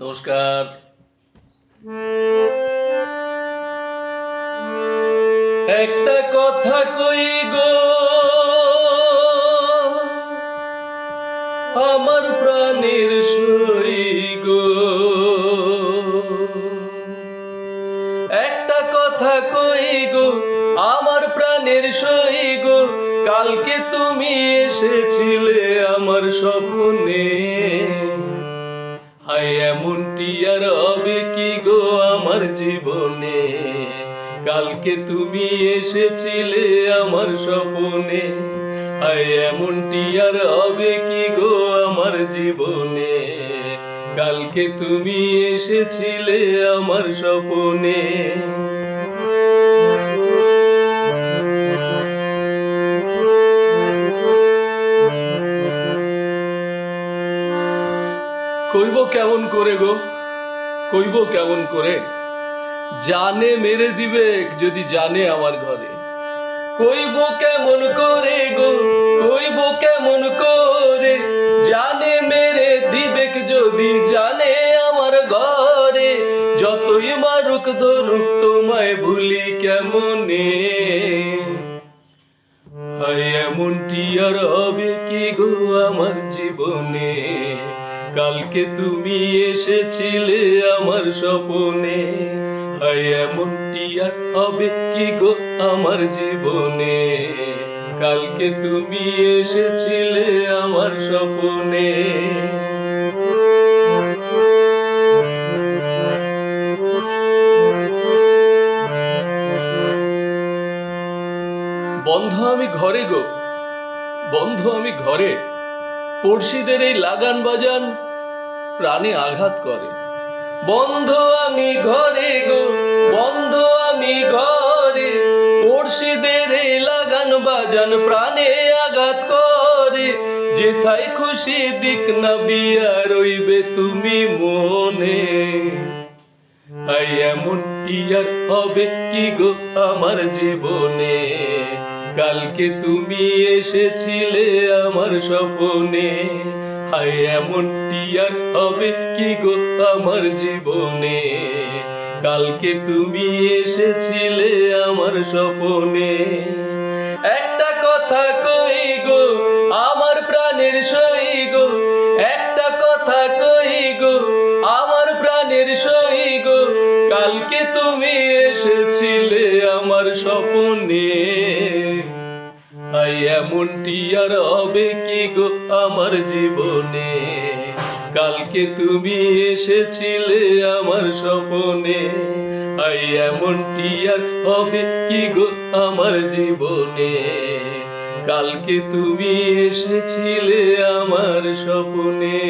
নমস্কার। একটা কথা কই গো, আমার প্রাণের সই গো। একটা কথা কই গো, আমার প্রাণের সই গো। কালকে তুমি এসেছিলে আমার স্বপ্নে। হায় এমনটি আর হবে কি গো আমার জীবনে? কালকে তুমি এসেছিলে আমার স্বপনে। হায় এমনটি আর হবে কি গো আমার জীবনে? কালকে তুমি এসেছিলে আমার স্বপ্নে। কইব কেমন করে গো? কইব কেমন করে? জানে মেরে দিবে যদি জানে আমার ঘরে। কইব কেমন করে গো? কইব কেমন করে? জানে মেরে দিবেক যদি জানে আমার ঘরে। যতই মারুক ধরুক তোমায় ভুলি কেমনে? হায় এমনটি আর হবে কি গো আমার জীবনে? কালকে তুমি এসেছিলে আমার স্বপনে। এমনটি আর হবে কি গো আমার জীবনে? কালকে তুমি এসেছিলে আমার স্বপনে। বন্ধ আমি ঘরে গো। বন্ধ আমি ঘরে। পড়শিদের এই লাগান বাজান প্রাণে আঘাত করে। বন্ধ আমি ঘরে গো, বন্ধ আমি ঘরে, পড়শিদের এই লাগান বাজান প্রাণে আঘাত করে। যেথায় খুশি দিক না বিয়া রইবে তুমি মনে। আই এমনটি আর হবে কি গো আমার জীবনে? কালকে তুমি এসেছিলে আমার স্বপনে। হায় এমনটি আর হবে কি গো আমার জীবনে? কালকে তুমি এসেছিলে আমার স্বপনে। একটা কথা কই গো, আমার প্রাণের সই গো। একটা কথা কই গো, আমার প্রাণের সই গো। কালকে তুমি এসেছিলে আমার স্বপনে। এমনটি আর হবে কি গো আমার জীবনে? কালকে তুমি এসেছিলে আমার স্বপনে। আই এমনটি আর হবে কি গো আমার জীবনে? কালকে তুমি এসেছিলে আমার স্বপনে।